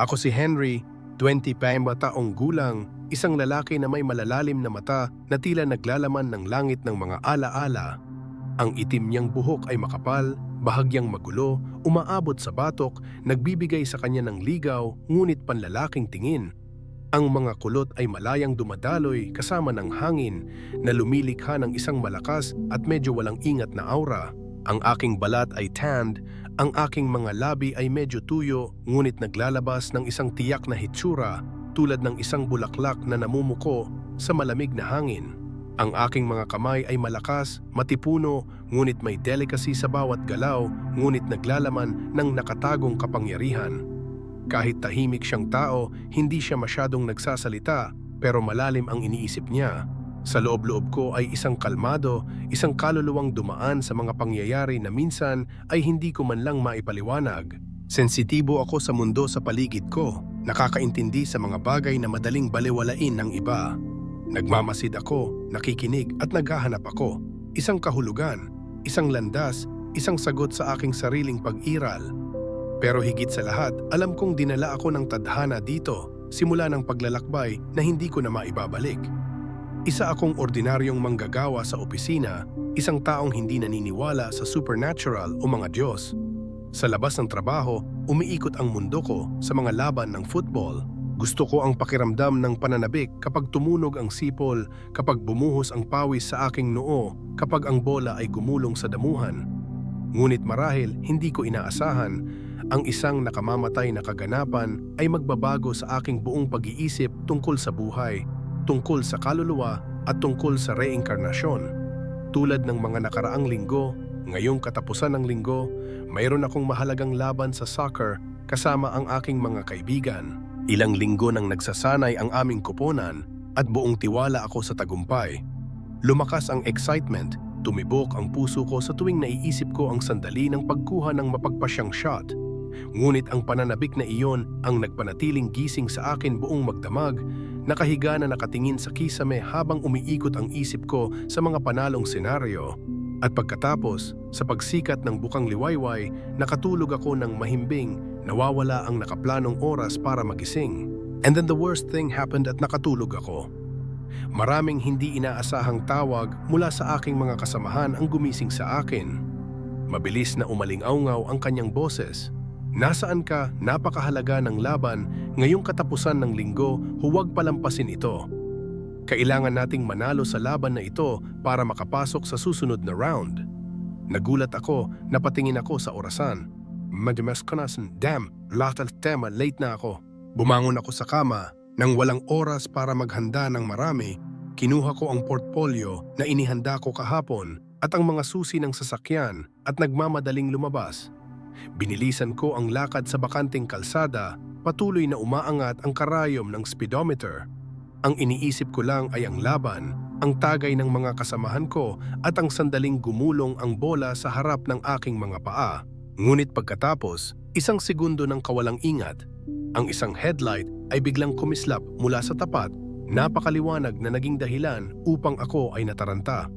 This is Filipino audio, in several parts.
Ako si Henry, 20 pa taong gulang, isang lalaki na may malalalim na mata na tila naglalaman ng langit ng mga alaala. Ang itim niyang buhok ay makapal, bahagyang magulo, umaabot sa batok, nagbibigay sa kanya ng ligaw ngunit panlalaking tingin. Ang mga kulot ay malayang dumadaloy kasama ng hangin na lumilikha ng isang malakas at medyo walang ingat na aura. Ang aking balat ay tanned, ang aking mga labi ay medyo tuyo ngunit naglalabas ng isang tiyak na hitsura tulad ng isang bulaklak na namumuko sa malamig na hangin. Ang aking mga kamay ay malakas, matipuno, ngunit may delicacy sa bawat galaw, ngunit naglalaman ng nakatagong kapangyarihan. Kahit tahimik siyang tao, hindi siya masyadong nagsasalita, pero malalim ang iniisip niya. Sa loob-loob ko ay isang kalmado, isang kaluluwang dumaan sa mga pangyayari na minsan ay hindi ko man lang maipaliwanag. Sensitibo ako sa mundo sa paligid ko, nakakaintindi sa mga bagay na madaling baliwalain ng iba. Nagmamasid ako, nakikinig at naghahanap ako. Isang kahulugan, isang landas, isang sagot sa aking sariling pag-iral. Pero higit sa lahat, alam kong dinala ako ng tadhana dito simula ng paglalakbay na hindi ko na maibabalik. Isa akong ordinaryong manggagawa sa opisina, isang taong hindi naniniwala sa supernatural o mga Diyos. Sa labas ng trabaho, umiikot ang mundo ko sa mga laban ng football. Gusto ko ang pakiramdam ng pananabik kapag tumunog ang sipol, kapag bumuhos ang pawis sa aking noo, kapag ang bola ay gumulong sa damuhan. Ngunit marahil hindi ko inaasahan, ang isang nakamamatay na kaganapan ay magbabago sa aking buong pag-iisip tungkol sa buhay, tungkol sa kaluluwa at tungkol sa reinkarnasyon. Tulad ng mga nakaraang linggo, ngayong katapusan ng linggo, mayroon akong mahalagang laban sa soccer kasama ang aking mga kaibigan. Ilang linggo nang nagsasanay ang aming kuponan at buong tiwala ako sa tagumpay. Lumakas ang excitement, tumibok ang puso ko sa tuwing naiisip ko ang sandali ng pagkuha ng mapagpasyang shot. Ngunit ang pananabik na iyon ang nagpanatiling gising sa akin buong magdamag, nakahiga na nakatingin sa kisame habang umiikot ang isip ko sa mga panalong senaryo. At pagkatapos, sa pagsikat ng bukang liwayway, nakatulog ako ng mahimbing, nawawala ang nakaplanong oras para magising. And then the worst thing happened at nakatulog ako. Maraming hindi inaasahang tawag mula sa aking mga kasamahan ang gumising sa akin. Mabilis na umaling-aungaw ang kanyang boses. Nasaan ka, napakahalaga ng laban, ngayong katapusan ng linggo, huwag palampasin ito. Kailangan nating manalo sa laban na ito para makapasok sa susunod na round. Nagulat ako, napatingin ako sa orasan. Madamas ko na damn, lahat tema, late na ako. Bumangon ako sa kama, nang walang oras para maghanda ng marami, kinuha ko ang portfolio na inihanda ko kahapon at ang mga susi ng sasakyan at nagmamadaling lumabas. Binilisan ko ang lakad sa bakanting kalsada, patuloy na umaangat ang karayom ng speedometer. Ang iniisip ko lang ay ang laban, ang tagay ng mga kasamahan ko at ang sandaling gumulong ang bola sa harap ng aking mga paa. Ngunit pagkatapos, isang segundo ng kawalang ingat, ang isang headlight ay biglang kumislap mula sa tapat, napakaliwanag na naging dahilan upang ako ay nataranta.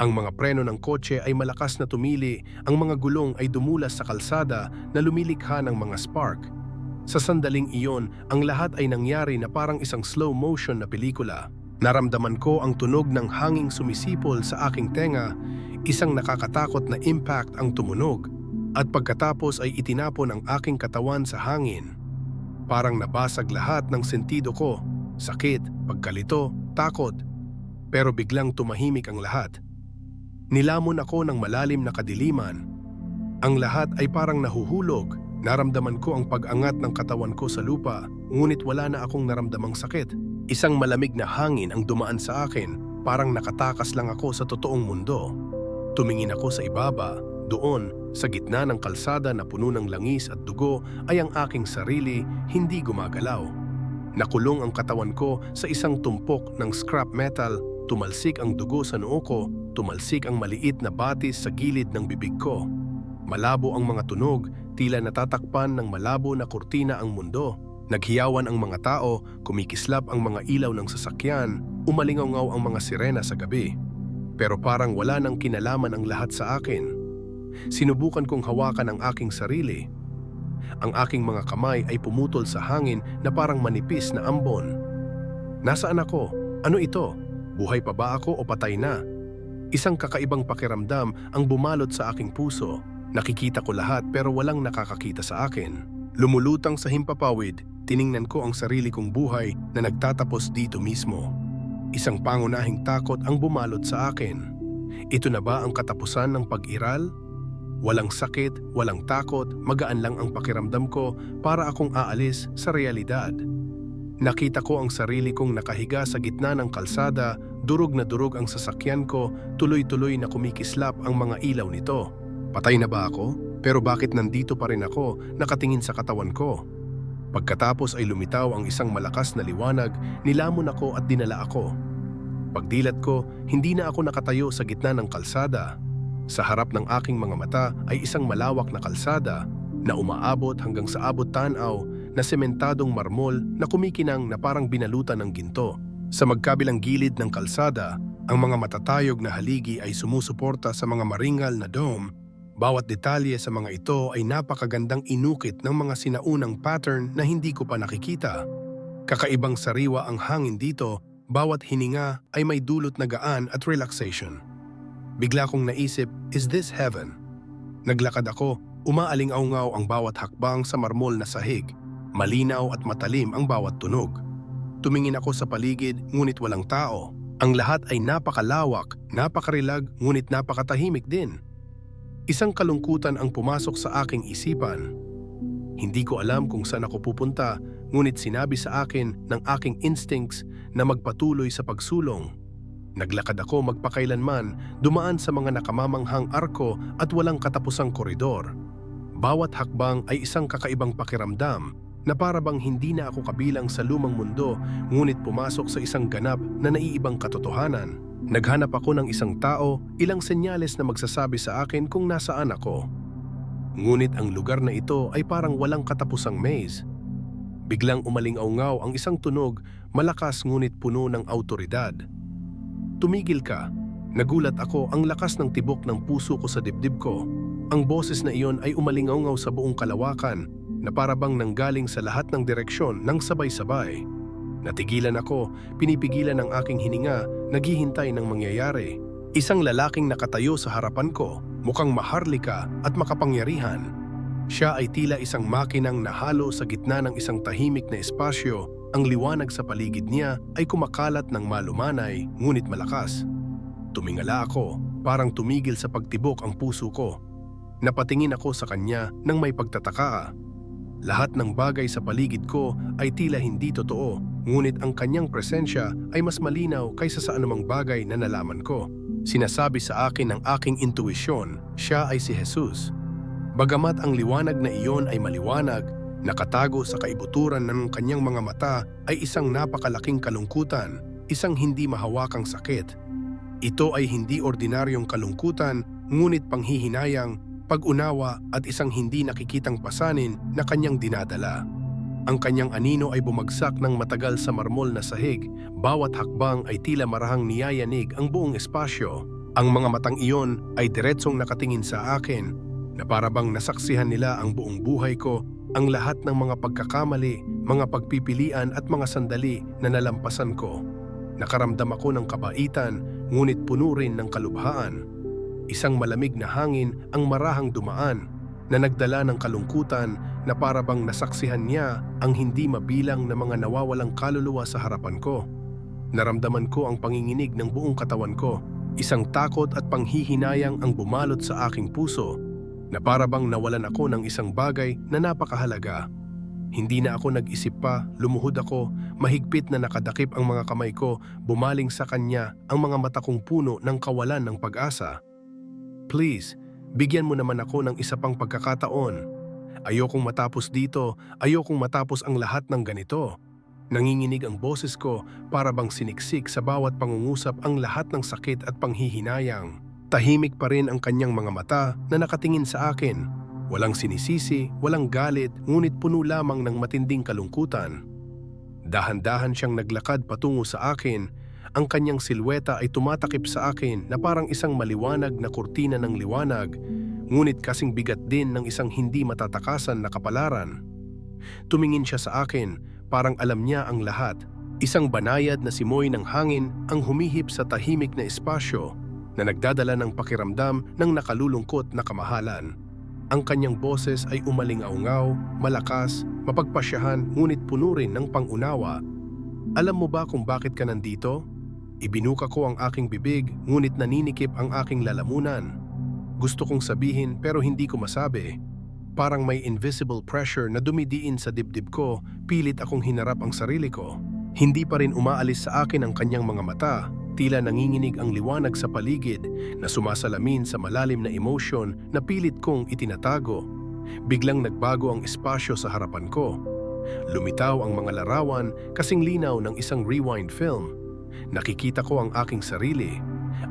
Ang mga preno ng kotse ay malakas na tumili, ang mga gulong ay dumulas sa kalsada na lumilikha ng mga spark. Sa sandaling iyon, ang lahat ay nangyari na parang isang slow motion na pelikula. Naramdaman ko ang tunog ng hanging sumisipol sa aking tenga, isang nakakatakot na impact ang tumunog, at pagkatapos ay itinapon ang aking katawan sa hangin. Parang nabasag lahat ng sentido ko, sakit, pagkalito, takot, pero biglang tumahimik ang lahat. Nilamon ako ng malalim na kadiliman. Ang lahat ay parang nahuhulog. Naramdaman ko ang pag-angat ng katawan ko sa lupa, ngunit wala na akong naramdamang sakit. Isang malamig na hangin ang dumaan sa akin, parang nakatakas lang ako sa totoong mundo. Tumingin ako sa ibaba, doon, sa gitna ng kalsada na puno ng langis at dugo, ay ang aking sarili hindi gumagalaw. Nakulong ang katawan ko sa isang tumpok ng scrap metal, tumalsik ang dugo sa noo ko, tumalsik ang maliit na batis sa gilid ng bibig ko. Malabo ang mga tunog, tila natatakpan ng malabo na kurtina ang mundo. Naghiyawan ang mga tao, kumikislap ang mga ilaw ng sasakyan, umalingaw ang mga sirena sa gabi. Pero parang wala nang kinalaman ang lahat sa akin. Sinubukan kong hawakan ang aking sarili. Ang aking mga kamay ay pumutol sa hangin na parang manipis na ambon. Nasaan ako? Ano ito? Buhay pa ba ako o patay na? Isang kakaibang pakiramdam ang bumalot sa aking puso. Nakikita ko lahat pero walang nakakakita sa akin. Lumulutang sa himpapawid, tiningnan ko ang sarili kong buhay na nagtatapos dito mismo. Isang pangunahing takot ang bumalot sa akin. Ito na ba ang katapusan ng pag-iral? Walang sakit, walang takot, magaan lang ang pakiramdam ko para akong aalis sa realidad. Nakita ko ang sarili kong nakahiga sa gitna ng kalsada, durog na durog ang sasakyan ko, tuloy-tuloy na kumikislap ang mga ilaw nito. Patay na ba ako? Pero bakit nandito pa rin ako, nakatingin sa katawan ko? Pagkatapos ay lumitaw ang isang malakas na liwanag, nilamon ako at dinala ako. Pagdilat ko, hindi na ako nakatayo sa gitna ng kalsada. Sa harap ng aking mga mata ay isang malawak na kalsada na umaabot hanggang sa abot tanaw na sementadong marmol na kumikinang na parang binalutan ng ginto. Sa magkabilang gilid ng kalsada, ang mga matatayog na haligi ay sumusuporta sa mga maringal na dome. Bawat detalye sa mga ito ay napakagandang inukit ng mga sinaunang pattern na hindi ko pa nakikita. Kakaibang sariwa ang hangin dito, bawat hininga ay may dulot na gaan at relaxation. Bigla kong naisip, is this heaven? Naglakad ako, umaaling-aungaw ang bawat hakbang sa marmol na sahig. Malinaw at matalim ang bawat tunog. Tumingin ako sa paligid ngunit walang tao. Ang lahat ay napakalawak, napakarilag ngunit napakatahimik din. Isang kalungkutan ang pumasok sa aking isipan. Hindi ko alam kung saan ako pupunta ngunit sinabi sa akin ng aking instincts na magpatuloy sa pagsulong. Naglakad ako magpakailanman, dumaan sa mga nakamamanghang arko at walang katapusang koridor. Bawat hakbang ay isang kakaibang pakiramdam na parabang hindi na ako kabilang sa lumang mundo ngunit pumasok sa isang ganap na naiibang katotohanan. Naghanap ako ng isang tao, ilang senyales na magsasabi sa akin kung nasaan ako. Ngunit ang lugar na ito ay parang walang katapusang maze. Biglang umaling-aungaw ang isang tunog, malakas ngunit puno ng autoridad. Tumigil ka. Nagulat ako ang lakas ng tibok ng puso ko sa dibdib ko. Ang boses na iyon ay umalingaw sa buong kalawakan na parabang nanggaling sa lahat ng direksyon ng sabay-sabay. Natigilan ako, pinipigilan ang aking hininga, naghihintay ng mangyayari. Isang lalaking nakatayo sa harapan ko, mukhang maharlika at makapangyarihan. Siya ay tila isang makinang nahalo sa gitna ng isang tahimik na espasyo ang liwanag sa paligid niya ay kumakalat ng malumanay ngunit malakas. Tumingala ako, parang tumigil sa pagtibok ang puso ko. Napatingin ako sa kanya nang may pagtataka. Lahat ng bagay sa paligid ko ay tila hindi totoo, ngunit ang kanyang presensya ay mas malinaw kaysa sa anumang bagay na nalaman ko. Sinasabi sa akin ng aking intuisyon, siya ay si Jesus. Bagamat ang liwanag na iyon ay maliwanag, Nakatago sa kaibuturan ng kanyang mga mata ay isang napakalaking kalungkutan, isang hindi mahawakang sakit. Ito ay hindi ordinaryong kalungkutan, ngunit panghihinayang, pag-unawa at isang hindi nakikitang pasanin na kanyang dinadala. Ang kanyang anino ay bumagsak ng matagal sa marmol na sahig, bawat hakbang ay tila marahang niyayanig ang buong espasyo. Ang mga matang iyon ay diretsong nakatingin sa akin, na parabang nasaksihan nila ang buong buhay ko ang lahat ng mga pagkakamali, mga pagpipilian at mga sandali na nalampasan ko. Nakaramdam ako ng kabaitan, ngunit puno rin ng kalubhaan. Isang malamig na hangin ang marahang dumaan na nagdala ng kalungkutan na parabang nasaksihan niya ang hindi mabilang na mga nawawalang kaluluwa sa harapan ko. Naramdaman ko ang panginginig ng buong katawan ko, isang takot at panghihinayang ang bumalot sa aking puso na parabang nawalan ako ng isang bagay na napakahalaga. Hindi na ako nag-isip pa, lumuhod ako, mahigpit na nakadakip ang mga kamay ko, bumaling sa kanya ang mga mata kong puno ng kawalan ng pag-asa. Please, bigyan mo naman ako ng isa pang pagkakataon. Ayokong matapos dito, ayokong matapos ang lahat ng ganito. Nanginginig ang boses ko para bang siniksik sa bawat pangungusap ang lahat ng sakit at panghihinayang. Tahimik pa rin ang kanyang mga mata na nakatingin sa akin. Walang sinisisi, walang galit, ngunit puno lamang ng matinding kalungkutan. Dahan-dahan siyang naglakad patungo sa akin. Ang kanyang silweta ay tumatakip sa akin na parang isang maliwanag na kurtina ng liwanag, ngunit kasing bigat din ng isang hindi matatakasan na kapalaran. Tumingin siya sa akin, parang alam niya ang lahat. Isang banayad na simoy ng hangin ang humihip sa tahimik na espasyo na nagdadala ng pakiramdam ng nakalulungkot na kamahalan. Ang kanyang boses ay umalingaungaw, malakas, mapagpasyahan ngunit puno rin ng pangunawa. Alam mo ba kung bakit ka nandito? Ibinuka ko ang aking bibig ngunit naninikip ang aking lalamunan. Gusto kong sabihin pero hindi ko masabi. Parang may invisible pressure na dumidiin sa dibdib ko, pilit akong hinarap ang sarili ko. Hindi pa rin umaalis sa akin ang kanyang mga mata, tila nanginginig ang liwanag sa paligid na sumasalamin sa malalim na emosyon na pilit kong itinatago. Biglang nagbago ang espasyo sa harapan ko. Lumitaw ang mga larawan kasing linaw ng isang rewind film. Nakikita ko ang aking sarili,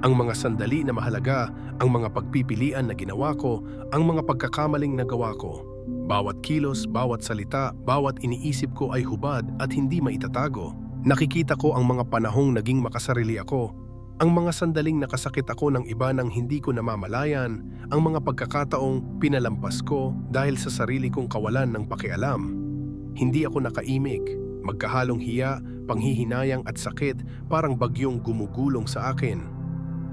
ang mga sandali na mahalaga, ang mga pagpipilian na ginawa ko, ang mga pagkakamaling nagawa ko. Bawat kilos, bawat salita, bawat iniisip ko ay hubad at hindi maitatago. Nakikita ko ang mga panahong naging makasarili ako, ang mga sandaling nakasakit ako ng iba nang hindi ko namamalayan, ang mga pagkakataong pinalampas ko dahil sa sarili kong kawalan ng pakialam. Hindi ako nakaimik, magkahalong hiya, panghihinayang at sakit parang bagyong gumugulong sa akin.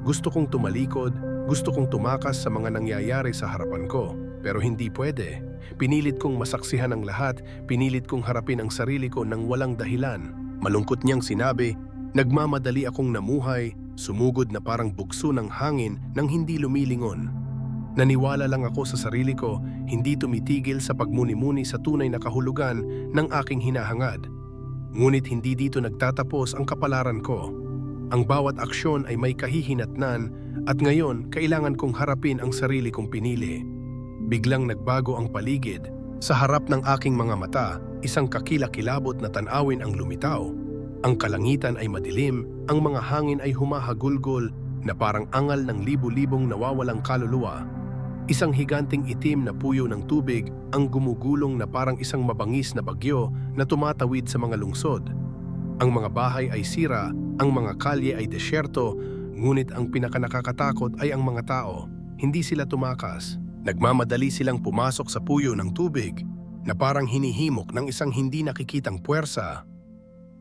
Gusto kong tumalikod, gusto kong tumakas sa mga nangyayari sa harapan ko, pero hindi pwede. Pinilit kong masaksihan ang lahat, pinilit kong harapin ang sarili ko ng walang dahilan. Malungkot niyang sinabi, nagmamadali akong namuhay, sumugod na parang bugso ng hangin nang hindi lumilingon. Naniwala lang ako sa sarili ko, hindi tumitigil sa pagmuni-muni sa tunay na kahulugan ng aking hinahangad. Ngunit hindi dito nagtatapos ang kapalaran ko. Ang bawat aksyon ay may kahihinatnan at ngayon kailangan kong harapin ang sarili kong pinili. Biglang nagbago ang paligid. Sa harap ng aking mga mata, isang kakilakilabot na tanawin ang lumitaw. Ang kalangitan ay madilim, ang mga hangin ay humahagulgol na parang angal ng libu-libong nawawalang kaluluwa. Isang higanting itim na puyo ng tubig ang gumugulong na parang isang mabangis na bagyo na tumatawid sa mga lungsod. Ang mga bahay ay sira, ang mga kalye ay desyerto, ngunit ang pinakanakakatakot ay ang mga tao. Hindi sila tumakas. Nagmamadali silang pumasok sa puyo ng tubig na parang hinihimok ng isang hindi nakikitang puwersa.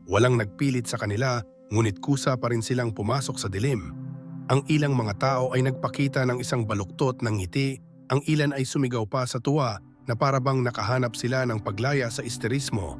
Walang nagpilit sa kanila, ngunit kusa pa rin silang pumasok sa dilim. Ang ilang mga tao ay nagpakita ng isang baluktot ng ngiti, ang ilan ay sumigaw pa sa tuwa na parabang nakahanap sila ng paglaya sa isterismo.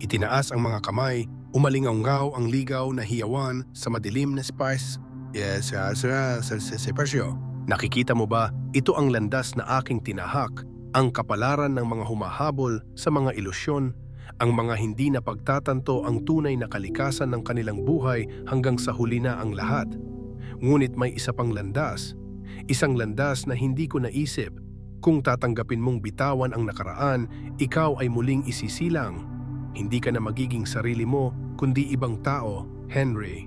Itinaas ang mga kamay, umalingaw ang ligaw na hiyawan sa madilim na spice. Yes, yes, yes, yes, yes, Nakikita mo ba, ito ang landas na aking tinahak, ang kapalaran ng mga humahabol sa mga ilusyon, ang mga hindi na pagtatanto ang tunay na kalikasan ng kanilang buhay hanggang sa huli na ang lahat. Ngunit may isa pang landas, isang landas na hindi ko naisip. Kung tatanggapin mong bitawan ang nakaraan, ikaw ay muling isisilang. Hindi ka na magiging sarili mo, kundi ibang tao, Henry.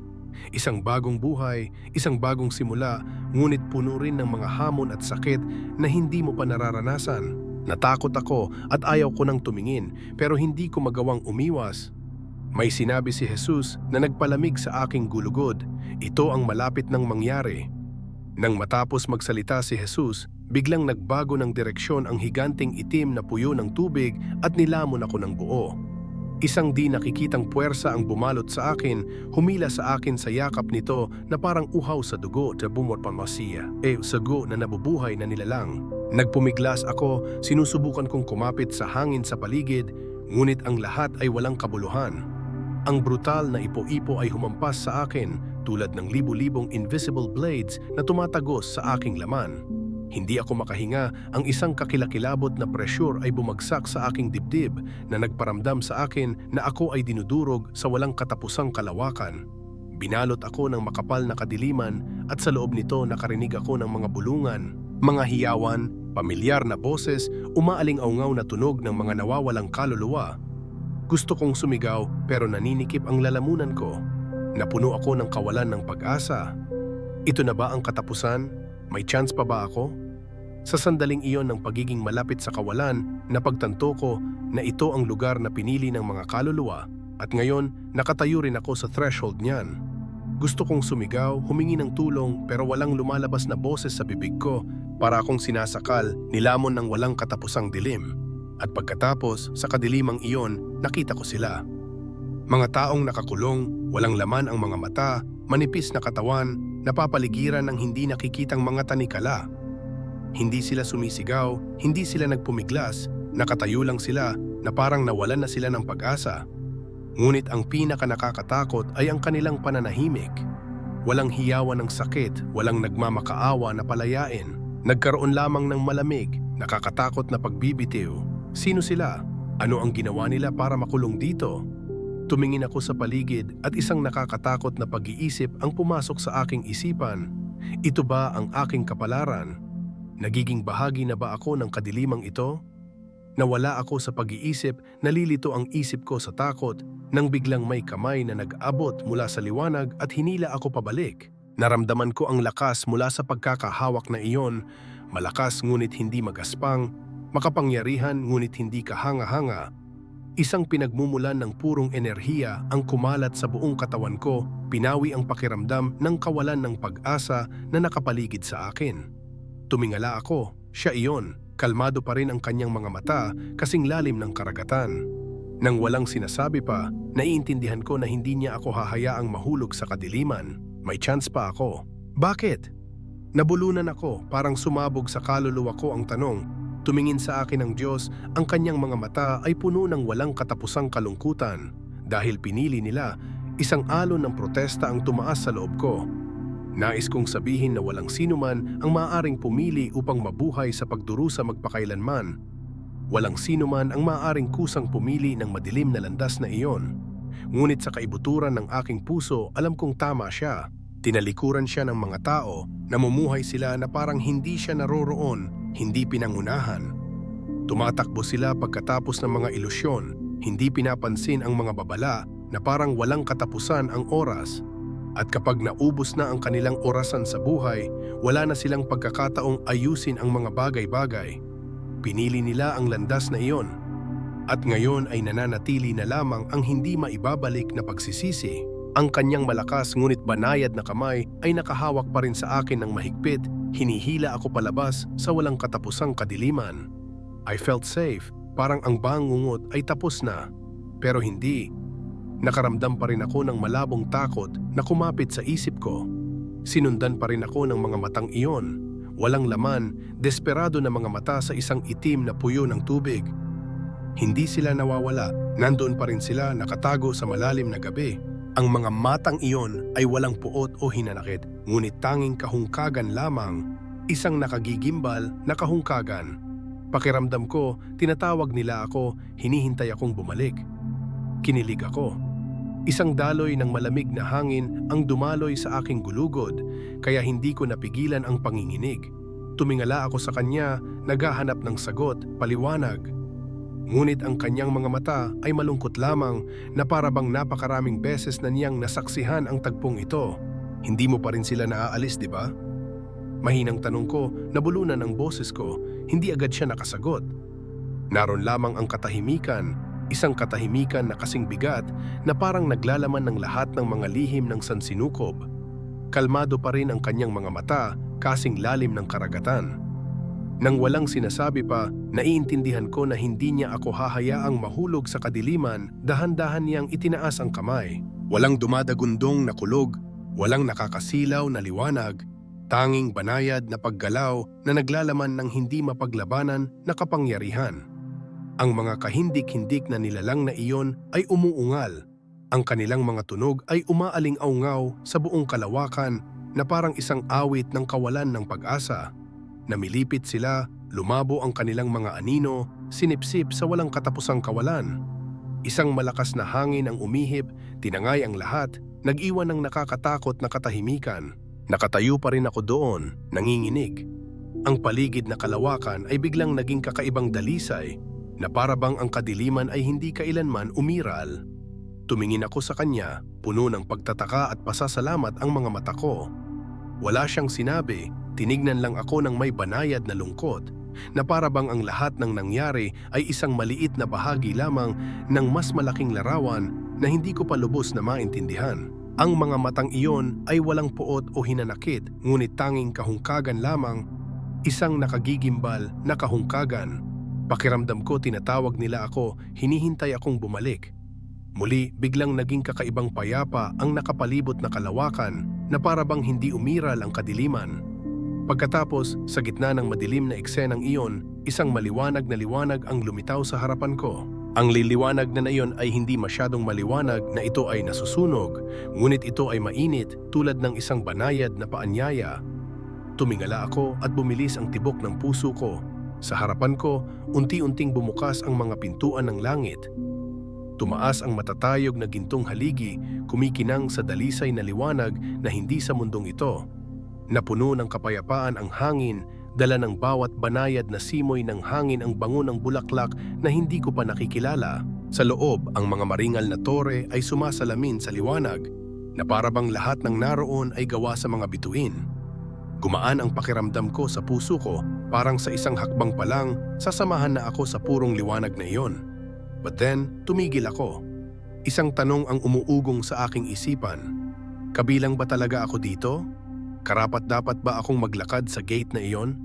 Isang bagong buhay, isang bagong simula, ngunit puno rin ng mga hamon at sakit na hindi mo pa nararanasan. Natakot ako at ayaw ko nang tumingin pero hindi ko magawang umiwas. May sinabi si Jesus na nagpalamig sa aking gulugod. Ito ang malapit ng mangyari. Nang matapos magsalita si Jesus, biglang nagbago ng direksyon ang higanting itim na puyo ng tubig at nilamon ako ng buo. Isang di nakikitang puwersa ang bumalot sa akin, humila sa akin sa yakap nito na parang uhaw sa dugo na bumorpamasiya, eh sago na nabubuhay na nilalang. Nagpumiglas ako, sinusubukan kong kumapit sa hangin sa paligid, ngunit ang lahat ay walang kabuluhan. Ang brutal na ipo-ipo ay humampas sa akin tulad ng libu-libong invisible blades na tumatagos sa aking laman. Hindi ako makahinga, ang isang kakilakilabot na presyur ay bumagsak sa aking dibdib na nagparamdam sa akin na ako ay dinudurog sa walang katapusang kalawakan. Binalot ako ng makapal na kadiliman at sa loob nito nakarinig ako ng mga bulungan, mga hiyawan, pamilyar na boses, umaaling-aungaw na tunog ng mga nawawalang kaluluwa. Gusto kong sumigaw pero naninikip ang lalamunan ko. Napuno ako ng kawalan ng pag-asa. Ito na ba ang katapusan? May chance pa ba ako? Sa sandaling iyon ng pagiging malapit sa kawalan, napagtanto ko na ito ang lugar na pinili ng mga kaluluwa at ngayon nakatayo rin ako sa threshold niyan. Gusto kong sumigaw, humingi ng tulong pero walang lumalabas na boses sa bibig ko. Para akong sinasakal, nilamon ng walang katapusang dilim. At pagkatapos, sa kadilimang iyon, nakita ko sila. Mga taong nakakulong, walang laman ang mga mata, manipis na katawan, napapaligiran ng hindi nakikitang mga tanikala. Hindi sila sumisigaw, hindi sila nagpumiglas, nakatayo lang sila na parang nawalan na sila ng pag-asa. Ngunit ang pinaka nakakatakot ay ang kanilang pananahimik. Walang hiyawan ng sakit, walang nagmamakaawa na palayain. Nagkaroon lamang ng malamig, nakakatakot na pagbibitiw. Sino sila? Ano ang ginawa nila para makulong dito? Tumingin ako sa paligid at isang nakakatakot na pag-iisip ang pumasok sa aking isipan. Ito ba ang aking kapalaran? Nagiging bahagi na ba ako ng kadilimang ito? Nawala ako sa pag-iisip, nalilito ang isip ko sa takot nang biglang may kamay na nag-abot mula sa liwanag at hinila ako pabalik. Naramdaman ko ang lakas mula sa pagkakahawak na iyon, malakas ngunit hindi magaspang, makapangyarihan ngunit hindi kahanga-hanga. Isang pinagmumulan ng purong enerhiya ang kumalat sa buong katawan ko, pinawi ang pakiramdam ng kawalan ng pag-asa na nakapaligid sa akin. Tumingala ako, siya iyon, kalmado pa rin ang kanyang mga mata kasing lalim ng karagatan. Nang walang sinasabi pa, naiintindihan ko na hindi niya ako hahayaang mahulog sa kadiliman. May chance pa ako. Bakit? Nabulunan ako, parang sumabog sa kaluluwa ko ang tanong. Tumingin sa akin ng Diyos, ang kanyang mga mata ay puno ng walang katapusang kalungkutan. Dahil pinili nila, isang alon ng protesta ang tumaas sa loob ko. Nais kong sabihin na walang sinuman ang maaaring pumili upang mabuhay sa pagdurusa magpakailanman. Walang sinuman ang maaaring kusang pumili ng madilim na landas na iyon. Ngunit sa kaibuturan ng aking puso, alam kong tama siya. Tinalikuran siya ng mga tao, namumuhay sila na parang hindi siya naroroon, hindi pinangunahan. Tumatakbo sila pagkatapos ng mga ilusyon, hindi pinapansin ang mga babala na parang walang katapusan ang oras. At kapag naubos na ang kanilang orasan sa buhay, wala na silang pagkakataong ayusin ang mga bagay-bagay. Pinili nila ang landas na iyon. At ngayon ay nananatili na lamang ang hindi maibabalik na pagsisisi. Ang kanyang malakas ngunit banayad na kamay ay nakahawak pa rin sa akin ng mahigpit, hinihila ako palabas sa walang katapusang kadiliman. I felt safe, parang ang bangungot ay tapos na. Pero hindi. Nakaramdam pa rin ako ng malabong takot na kumapit sa isip ko. Sinundan pa rin ako ng mga matang iyon. Walang laman, desperado na mga mata sa isang itim na puyo ng tubig. Hindi sila nawawala, nandoon pa rin sila nakatago sa malalim na gabi. Ang mga matang iyon ay walang puot o hinanakit, ngunit tanging kahungkagan lamang, isang nakagigimbal na kahungkagan. Pakiramdam ko, tinatawag nila ako, hinihintay akong bumalik. Kinilig ako. Isang daloy ng malamig na hangin ang dumaloy sa aking gulugod, kaya hindi ko napigilan ang panginginig. Tumingala ako sa kanya, naghahanap ng sagot, paliwanag. Ngunit ang kanyang mga mata ay malungkot lamang na parabang napakaraming beses na niyang nasaksihan ang tagpong ito. Hindi mo pa rin sila naaalis, di ba? Mahinang tanong ko, nabulunan ang boses ko, hindi agad siya nakasagot. Naroon lamang ang katahimikan, isang katahimikan na kasing bigat na parang naglalaman ng lahat ng mga lihim ng sansinukob. Kalmado pa rin ang kanyang mga mata, kasing lalim ng karagatan. Nang walang sinasabi pa, naiintindihan ko na hindi niya ako hahayaang mahulog sa kadiliman, dahan-dahan niyang itinaas ang kamay. Walang dumadagundong na kulog, walang nakakasilaw na liwanag, tanging banayad na paggalaw na naglalaman ng hindi mapaglabanan na kapangyarihan. Ang mga kahindik-hindik na nilalang na iyon ay umuungal. Ang kanilang mga tunog ay umaaling-aungaw sa buong kalawakan na parang isang awit ng kawalan ng pag-asa. Namilipit sila, lumabo ang kanilang mga anino, sinipsip sa walang katapusang kawalan. Isang malakas na hangin ang umihip, tinangay ang lahat, nag-iwan ng nakakatakot na katahimikan. Nakatayo pa rin ako doon, nanginginig. Ang paligid na kalawakan ay biglang naging kakaibang dalisay na parabang ang kadiliman ay hindi kailanman umiral. Tumingin ako sa kanya, puno ng pagtataka at pasasalamat ang mga mata ko. Wala siyang sinabi, tinignan lang ako ng may banayad na lungkot na parabang ang lahat ng nangyari ay isang maliit na bahagi lamang ng mas malaking larawan na hindi ko pa lubos na maintindihan. Ang mga matang iyon ay walang puot o hinanakit ngunit tanging kahungkagan lamang Isang nakagigimbal, nakahungkagan. Pakiramdam ko tinatawag nila ako, hinihintay akong bumalik. Muli, biglang naging kakaibang payapa ang nakapalibot na kalawakan na para bang hindi umiral ang kadiliman. Pagkatapos, sa gitna ng madilim na eksenang iyon, isang maliwanag na liwanag ang lumitaw sa harapan ko. Ang liliwanag na na iyon ay hindi masyadong maliwanag na ito ay nasusunog, ngunit ito ay mainit tulad ng isang banayad na paanyaya. Tumingala ako at bumilis ang tibok ng puso ko. Sa harapan ko, unti-unting bumukas ang mga pintuan ng langit. Tumaas ang matatayog na gintong haligi, kumikinang sa dalisay na liwanag na hindi sa mundong ito. Napuno ng kapayapaan ang hangin, dala ng bawat banayad na simoy ng hangin ang bango ng bulaklak na hindi ko pa nakikilala. Sa loob, ang mga maringal na tore ay sumasalamin sa liwanag, na parabang lahat ng naroon ay gawa sa mga bituin. Gumaan ang pakiramdam ko sa puso ko, parang sa isang hakbang pa lang, sasamahan na ako sa purong liwanag na iyon. But then, tumigil ako. Isang tanong ang umuugong sa aking isipan. Kabilang ba talaga ako dito? Karapat dapat ba akong maglakad sa gate na iyon?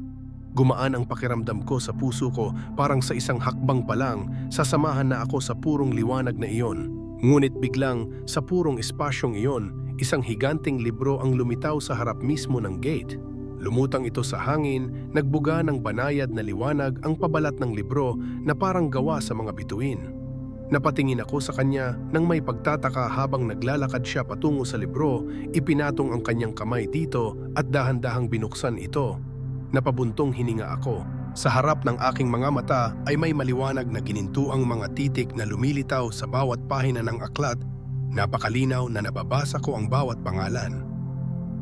Gumaan ang pakiramdam ko sa puso ko parang sa isang hakbang pa lang sasamahan na ako sa purong liwanag na iyon. Ngunit biglang sa purong espasyong iyon, isang higanting libro ang lumitaw sa harap mismo ng gate. Lumutang ito sa hangin, nagbuga ng banayad na liwanag ang pabalat ng libro na parang gawa sa mga bituin. Napatingin ako sa kanya nang may pagtataka habang naglalakad siya patungo sa libro, ipinatong ang kanyang kamay dito at dahan-dahang binuksan ito. Napabuntong hininga ako. Sa harap ng aking mga mata ay may maliwanag na ginintuang mga titik na lumilitaw sa bawat pahina ng aklat. Napakalinaw na nababasa ko ang bawat pangalan.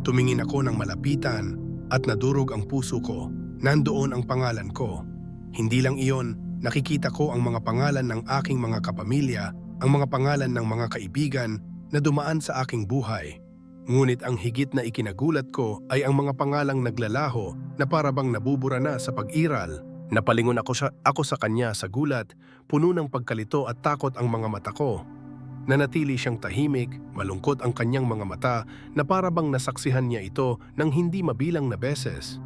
Tumingin ako ng malapitan at nadurog ang puso ko. Nandoon ang pangalan ko. Hindi lang iyon, nakikita ko ang mga pangalan ng aking mga kapamilya, ang mga pangalan ng mga kaibigan na dumaan sa aking buhay. Ngunit ang higit na ikinagulat ko ay ang mga pangalang naglalaho na parabang nabubura na sa pag-iral. Napalingon ako, siya, ako sa kanya sa gulat, puno ng pagkalito at takot ang mga mata ko. Nanatili siyang tahimik, malungkot ang kanyang mga mata na parabang nasaksihan niya ito ng hindi mabilang na beses.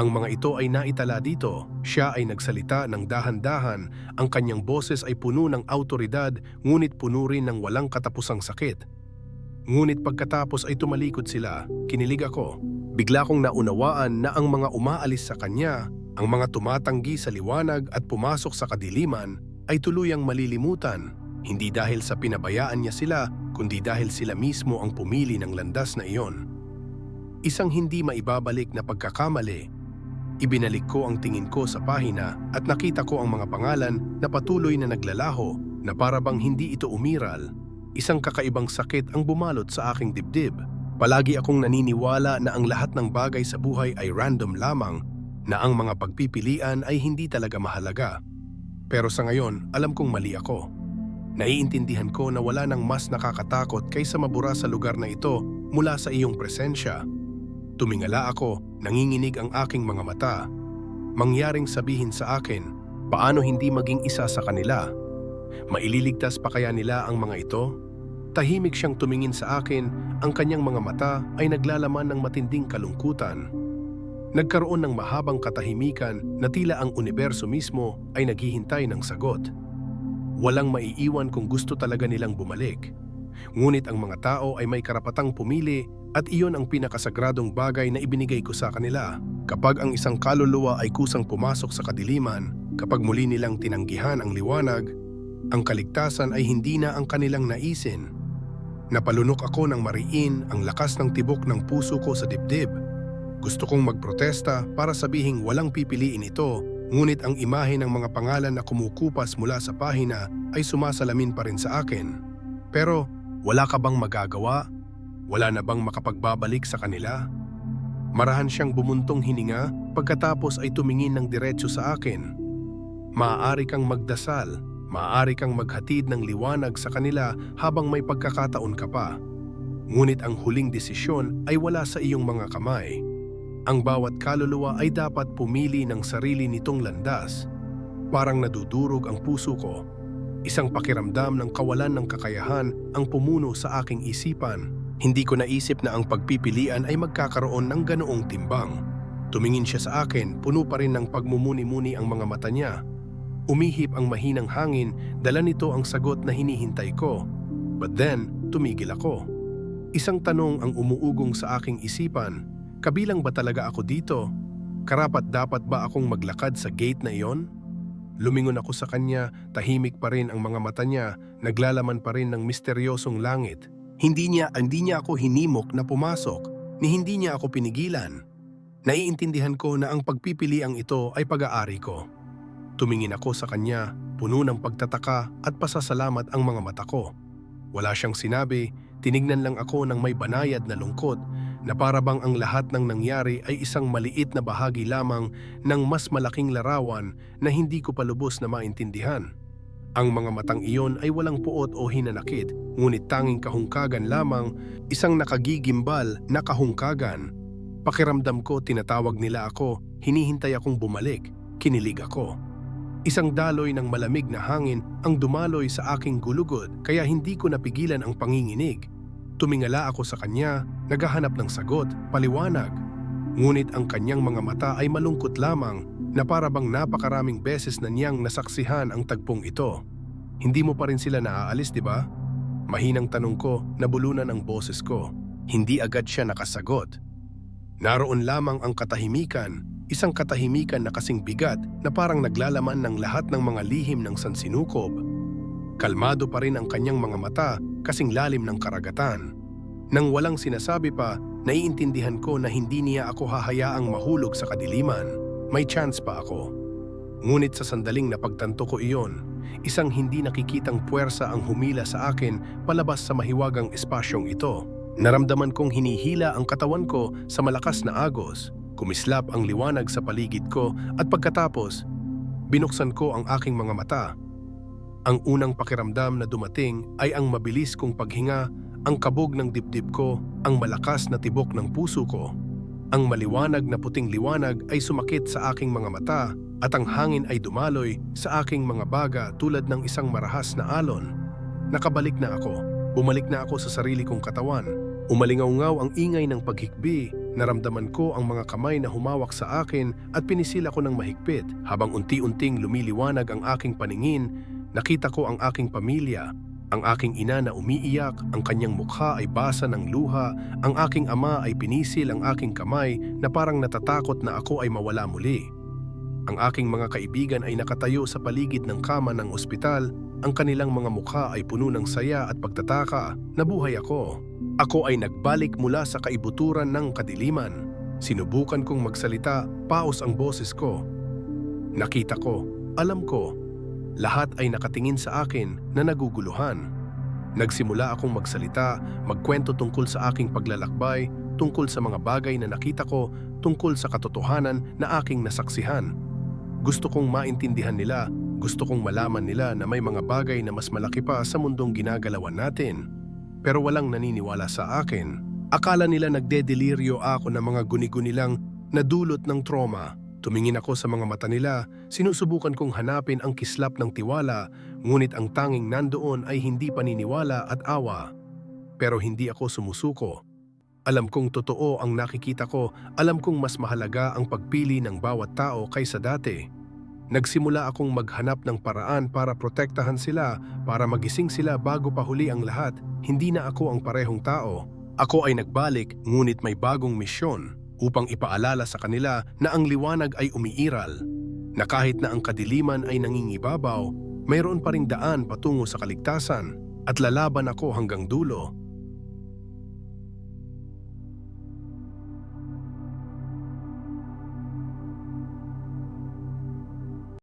Ang mga ito ay naitala dito. Siya ay nagsalita ng dahan-dahan, ang kanyang boses ay puno ng autoridad ngunit puno rin ng walang katapusang sakit. Ngunit pagkatapos ay tumalikod sila, kinilig ako. Bigla kong naunawaan na ang mga umaalis sa kanya, ang mga tumatanggi sa liwanag at pumasok sa kadiliman, ay tuluyang malilimutan, hindi dahil sa pinabayaan niya sila, kundi dahil sila mismo ang pumili ng landas na iyon. Isang hindi maibabalik na pagkakamali, ibinalik ko ang tingin ko sa pahina at nakita ko ang mga pangalan na patuloy na naglalaho na parabang hindi ito umiral Isang kakaibang sakit ang bumalot sa aking dibdib. Palagi akong naniniwala na ang lahat ng bagay sa buhay ay random lamang, na ang mga pagpipilian ay hindi talaga mahalaga. Pero sa ngayon, alam kong mali ako. Naiintindihan ko na wala nang mas nakakatakot kaysa mabura sa lugar na ito mula sa iyong presensya. Tumingala ako, nanginginig ang aking mga mata. Mangyaring sabihin sa akin, paano hindi maging isa sa kanila? Maililigtas pa kaya nila ang mga ito? Tahimik siyang tumingin sa akin, ang kanyang mga mata ay naglalaman ng matinding kalungkutan. Nagkaroon ng mahabang katahimikan na tila ang universo mismo ay naghihintay ng sagot. Walang maiiwan kung gusto talaga nilang bumalik. Ngunit ang mga tao ay may karapatang pumili at iyon ang pinakasagradong bagay na ibinigay ko sa kanila. Kapag ang isang kaluluwa ay kusang pumasok sa kadiliman, kapag muli nilang tinanggihan ang liwanag, ang kaligtasan ay hindi na ang kanilang naisin. Napalunok ako ng mariin ang lakas ng tibok ng puso ko sa dibdib. Gusto kong magprotesta para sabihing walang pipiliin ito, ngunit ang imahe ng mga pangalan na kumukupas mula sa pahina ay sumasalamin pa rin sa akin. Pero wala ka bang magagawa? Wala na bang makapagbabalik sa kanila? Marahan siyang bumuntong hininga pagkatapos ay tumingin ng diretso sa akin. Maaari kang magdasal maaari kang maghatid ng liwanag sa kanila habang may pagkakataon ka pa. Ngunit ang huling desisyon ay wala sa iyong mga kamay. Ang bawat kaluluwa ay dapat pumili ng sarili nitong landas. Parang nadudurog ang puso ko. Isang pakiramdam ng kawalan ng kakayahan ang pumuno sa aking isipan. Hindi ko naisip na ang pagpipilian ay magkakaroon ng ganoong timbang. Tumingin siya sa akin, puno pa rin ng pagmumuni-muni ang mga mata niya. Umihip ang mahinang hangin, dala nito ang sagot na hinihintay ko. But then, tumigil ako. Isang tanong ang umuugong sa aking isipan, kabilang ba talaga ako dito? Karapat dapat ba akong maglakad sa gate na iyon? Lumingon ako sa kanya, tahimik pa rin ang mga mata niya, naglalaman pa rin ng misteryosong langit. Hindi niya, hindi niya ako hinimok na pumasok, ni hindi niya ako pinigilan. Naiintindihan ko na ang pagpipiliang ito ay pag-aari ko. Tumingin ako sa kanya, puno ng pagtataka at pasasalamat ang mga mata ko. Wala siyang sinabi, tinignan lang ako ng may banayad na lungkot na para bang ang lahat ng nangyari ay isang maliit na bahagi lamang ng mas malaking larawan na hindi ko pa lubos na maintindihan. Ang mga matang iyon ay walang puot o hinanakit, ngunit tanging kahungkagan lamang, isang nakagigimbal na kahungkagan. Pakiramdam ko tinatawag nila ako, hinihintay akong bumalik, kinilig ako. Isang daloy ng malamig na hangin ang dumaloy sa aking gulugod kaya hindi ko napigilan ang panginginig. Tumingala ako sa kanya, naghahanap ng sagot, paliwanag. Ngunit ang kanyang mga mata ay malungkot lamang na para bang napakaraming beses na niyang nasaksihan ang tagpong ito. Hindi mo pa rin sila naaalis, di ba? Mahinang tanong ko, nabulunan ang boses ko. Hindi agad siya nakasagot. Naroon lamang ang katahimikan, isang katahimikan na kasing bigat na parang naglalaman ng lahat ng mga lihim ng sansinukob. Kalmado pa rin ang kanyang mga mata kasing lalim ng karagatan. Nang walang sinasabi pa, naiintindihan ko na hindi niya ako hahayaang mahulog sa kadiliman. May chance pa ako. Ngunit sa sandaling napagtanto ko iyon, isang hindi nakikitang puwersa ang humila sa akin palabas sa mahiwagang espasyong ito. Naramdaman kong hinihila ang katawan ko sa malakas na agos. Kumislap ang liwanag sa paligid ko at pagkatapos, binuksan ko ang aking mga mata. Ang unang pakiramdam na dumating ay ang mabilis kong paghinga, ang kabog ng dibdib ko, ang malakas na tibok ng puso ko. Ang maliwanag na puting liwanag ay sumakit sa aking mga mata at ang hangin ay dumaloy sa aking mga baga tulad ng isang marahas na alon. Nakabalik na ako. Bumalik na ako sa sarili kong katawan. Umalingaw-ngaw ang ingay ng paghikbi. Naramdaman ko ang mga kamay na humawak sa akin at pinisil ako ng mahigpit. Habang unti-unting lumiliwanag ang aking paningin, nakita ko ang aking pamilya. Ang aking ina na umiiyak, ang kanyang mukha ay basa ng luha, ang aking ama ay pinisil ang aking kamay na parang natatakot na ako ay mawala muli. Ang aking mga kaibigan ay nakatayo sa paligid ng kama ng ospital, ang kanilang mga mukha ay puno ng saya at pagtataka. Nabuhay ako. Ako ay nagbalik mula sa kaibuturan ng kadiliman. Sinubukan kong magsalita, paos ang boses ko. Nakita ko, alam ko, lahat ay nakatingin sa akin na naguguluhan. Nagsimula akong magsalita, magkwento tungkol sa aking paglalakbay, tungkol sa mga bagay na nakita ko, tungkol sa katotohanan na aking nasaksihan. Gusto kong maintindihan nila, gusto kong malaman nila na may mga bagay na mas malaki pa sa mundong ginagalawan natin. Pero walang naniniwala sa akin. Akala nila nagdedeliryo ako ng mga guni-guni lang na dulot ng trauma. Tumingin ako sa mga mata nila, sinusubukan kong hanapin ang kislap ng tiwala, ngunit ang tanging nandoon ay hindi paniniwala at awa. Pero hindi ako sumusuko. Alam kong totoo ang nakikita ko, alam kong mas mahalaga ang pagpili ng bawat tao kaysa dati. Nagsimula akong maghanap ng paraan para protektahan sila, para magising sila bago pa huli ang lahat. Hindi na ako ang parehong tao. Ako ay nagbalik ngunit may bagong misyon upang ipaalala sa kanila na ang liwanag ay umiiral, na kahit na ang kadiliman ay nangingibabaw, mayroon pa ring daan patungo sa kaligtasan at lalaban ako hanggang dulo.